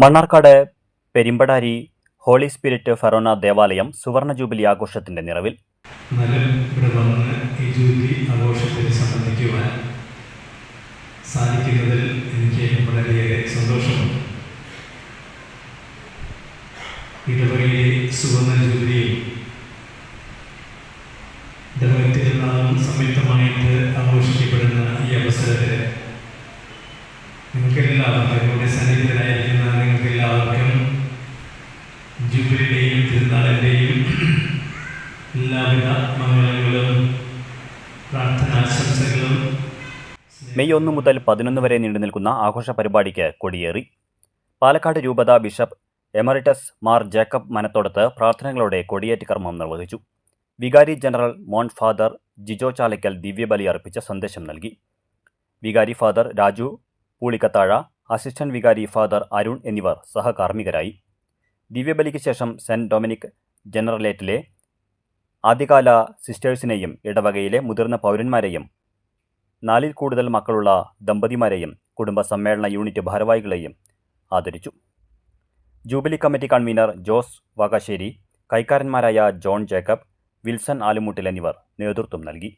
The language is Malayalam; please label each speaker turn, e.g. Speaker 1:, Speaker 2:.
Speaker 1: Mannarkkad Perimbadari holy spirit forane ദേവാലയം സുവർണ ജൂബിലി ആഘോഷത്തിന്റെ നിറവിൽ.
Speaker 2: ഈ ആഘോഷത്തിൽ എനിക്ക് സന്തോഷമുണ്ട്. സുവർണ സംയുക്തമായിട്ട് ആഘോഷിക്കപ്പെടുന്ന ഈ അവസരത്തിൽ നിങ്ങൾക്കെല്ലാവർക്കും സന്നിഹിതരായിരിക്കുന്ന
Speaker 1: മെയ് ഒന്ന് മുതൽ പതിനൊന്ന് വരെ നീണ്ടു നിൽക്കുന്ന ആഘോഷ പരിപാടിക്ക് കൊടിയേറി. പാലക്കാട് രൂപത bishop emeritus Mar Jacob Manathodath പ്രാർത്ഥനകളോടെ കൊടിയേറ്റ് കർമ്മം നിർവഹിച്ചു. വികാരി general Mon father Jijo Chalackal ദിവ്യബലി അർപ്പിച്ച സന്ദേശം നൽകി. വികാരി ഫാദർ രാജു പൂളിക്കത്താഴ അസിസ്റ്റന്റ് വികാരി ഫാദർ അരുൺ എന്നിവർ സഹകാർമ്മികരായി. ദിവ്യബലിക്ക് ശേഷം സെന്റ് ഡൊമിനിക് ജനറലേറ്റിലെ ആദ്യകാല സിസ്റ്റേഴ്സിനെയും ഇടവകയിലെ മുതിർന്ന പൗരന്മാരെയും നാലിൽ കൂടുതൽ മക്കളുള്ള ദമ്പതിമാരെയും കുടുംബ സമ്മേളന യൂണിറ്റ് ഭാരവാഹികളെയും ആദരിച്ചു. Jubilee committee convener Jose Vakasseri കൈക്കാരന്മാരായ John Jacob Wilson Alumuttil എന്നിവർ നേതൃത്വം നൽകി.